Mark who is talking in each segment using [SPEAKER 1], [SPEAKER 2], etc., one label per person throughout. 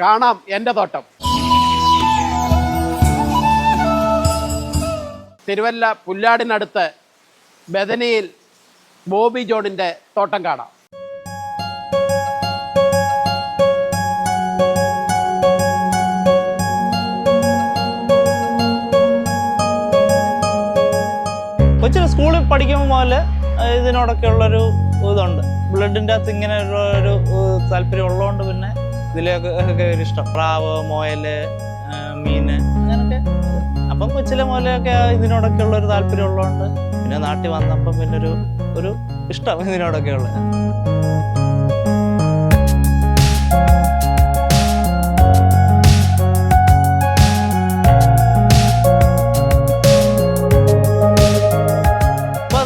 [SPEAKER 1] കാണാം എന്റെ തോട്ടം. തിരുവല്ല പുല്ലാടിനടുത്ത് ബദനിയിൽ ബോബി ജോണിന്റെ തോട്ടം കാണാം.
[SPEAKER 2] കൊച്ചിന് സ്കൂളിൽ പഠിക്കുമ്പോൾ ഇതിനോടൊക്കെ ഉള്ളൊരു ഇതുണ്ട്. ബ്ലഡിന്റെ അകത്ത് ഇങ്ങനെ ഒരു താല്പര്യം ഉള്ളതുകൊണ്ട് പിന്നെ ഇതിലൊക്കെ ഒരു ഇഷ്ടം പ്രാവ് മോയൽ മീൻ അങ്ങനൊക്കെ. അപ്പം കൊച്ചിലെ മുതലൊക്കെ ഇതിനോടൊക്കെ ഉള്ളൊരു താല്പര്യം ഉള്ളതുകൊണ്ട് പിന്നെ നാട്ടിൽ വന്നപ്പം പിന്നെ ഒരു ഒരു ഇഷ്ടം ഇതിനോടൊക്കെ ഉള്ളത്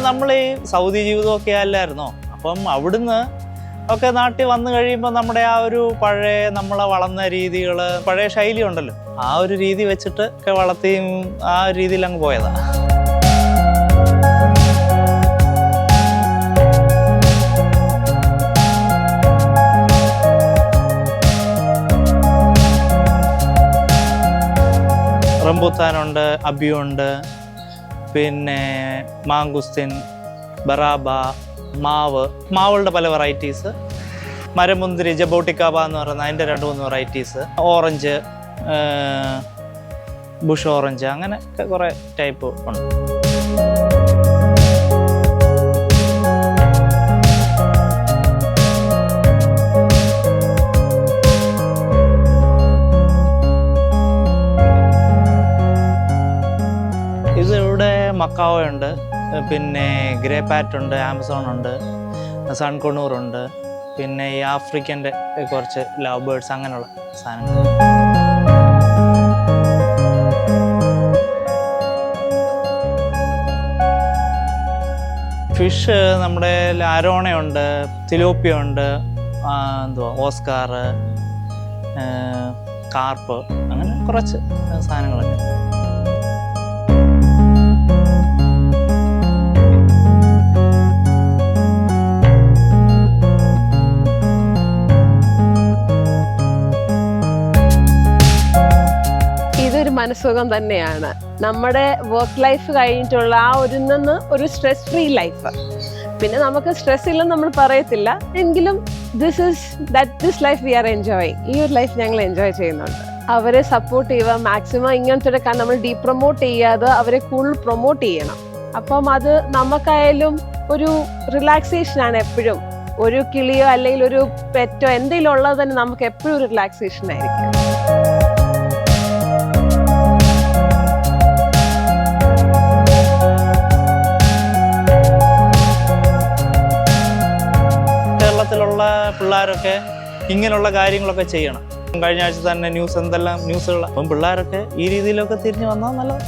[SPEAKER 2] നമ്മൾ ഈ സൗദി ജീവിതമൊക്കെ അല്ലായിരുന്നോ? അപ്പം അവിടുന്ന് ഒക്കെ നാട്ടിൽ വന്നു കഴിയുമ്പോൾ നമ്മുടെ ആ ഒരു പഴയ നമ്മളെ വളർന്ന രീതികൾ പഴയ ശൈലി ഉണ്ടല്ലോ. ആ ഒരു രീതി വെച്ചിട്ട് ഒക്കെ വളർത്തിയും ആ ഒരു രീതിയിൽ അങ്ങ് പോയതാണ് റംബുത്താനുണ്ട് അബിയുണ്ട് പിന്നെ മാങ്കുസ്തിൻ ബറാബ മാവ് മാവുകളുടെ പല വെറൈറ്റീസ് മരമുന്തിരി ജബോട്ടിക്കാബ എന്ന് പറയുന്ന അതിന്റെ രണ്ട് മൂന്ന് വെറൈറ്റീസ് ഓറഞ്ച് ബുഷ് ഓറഞ്ച് അങ്ങനെ കുറേ ടൈപ്പ് ഉണ്ട്. ഇത് ഇവിടെ ഉണ്ട് പിന്നെ ഗ്രേ പാറ്റ് ഉണ്ട് ആമസോൺ ഉണ്ട് സൺകൊണ്ണൂറുണ്ട് പിന്നെ ഈ ആഫ്രിക്കന്റെ കുറച്ച് ലവ് ബേർഡ്സ് അങ്ങനെയുള്ള സാധനങ്ങൾ. ഫിഷ് നമ്മുടെ ലാരോണയുണ്ട് തിലോപ്പിയ ഉണ്ട് ആ, എന്തുവാ ഓസ്കാർ കാർപ്പ് അങ്ങനെ കുറച്ച് സാധനങ്ങളൊക്കെ.
[SPEAKER 3] മനസ്സുഖം തന്നെയാണ്. നമ്മുടെ വർക്ക് ലൈഫ് കഴിഞ്ഞിട്ടുള്ള ആ ഒരു നിന്ന് ഒരു സ്ട്രെസ് ഫ്രീ ലൈഫ് പിന്നെ നമുക്ക് സ്ട്രെസ് ഇല്ലെന്ന് നമ്മൾ പറയത്തില്ല. എങ്കിലും this is that this life we are enjoying ഈ ഒരു ലൈഫ് ഞങ്ങൾ എൻജോയ് ചെയ്യുന്നുണ്ട്. അവരെ സപ്പോർട്ട് ചെയ്യുക മാക്സിമം ഇങ്ങനത്തെ ഒരു നമ്മൾ ഡീ പ്രൊമോട്ട് ചെയ്യാതെ അവരെ കൂടുതൽ പ്രൊമോട്ട് ചെയ്യണം. അപ്പം അത് നമുക്കായാലും ഒരു റിലാക്സേഷൻ ആണ് എപ്പോഴും. ഒരു കിളിയോ അല്ലെങ്കിൽ ഒരു പെറ്റോ എന്തെങ്കിലും ഉള്ളത് തന്നെ നമുക്ക് എപ്പോഴും ഒരു റിലാക്സേഷൻ ആയിരിക്കും.
[SPEAKER 2] കേരളത്തിലുള്ള പിള്ളേരൊക്കെ ഇങ്ങനെയുള്ള കാര്യങ്ങളൊക്കെ ചെയ്യണം. കഴിഞ്ഞ ആഴ്ച തന്നെ ന്യൂസ് എന്തെല്ലാം ന്യൂസുകൾ അപ്പം പിള്ളേരൊക്കെ ഈ രീതിയിലൊക്കെ തിരിഞ്ഞു വന്നാൽ നല്ലത്.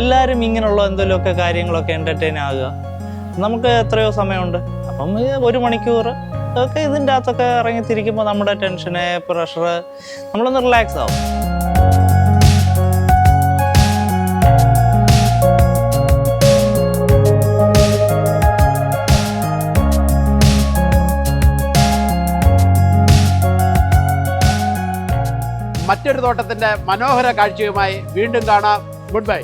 [SPEAKER 2] എല്ലാവരും ഇങ്ങനെയുള്ള എന്തെങ്കിലുമൊക്കെ കാര്യങ്ങളൊക്കെ എന്റർടൈൻ ആകുക നമുക്ക് എത്രയോ സമയമുണ്ട്. അപ്പം ഒരു മണിക്കൂർ ഒക്കെ ഇതിന്റെ അകത്തൊക്കെ ഇറങ്ങിത്തിരിക്കുമ്പോൾ നമ്മുടെ ടെൻഷന് പ്രഷർ നമ്മളൊന്ന് റിലാക്സ് ആവും.
[SPEAKER 1] മറ്റൊരു തോട്ടത്തിന്റെ മനോഹര കാഴ്ചയുമായി വീണ്ടും കാണാം. Good bye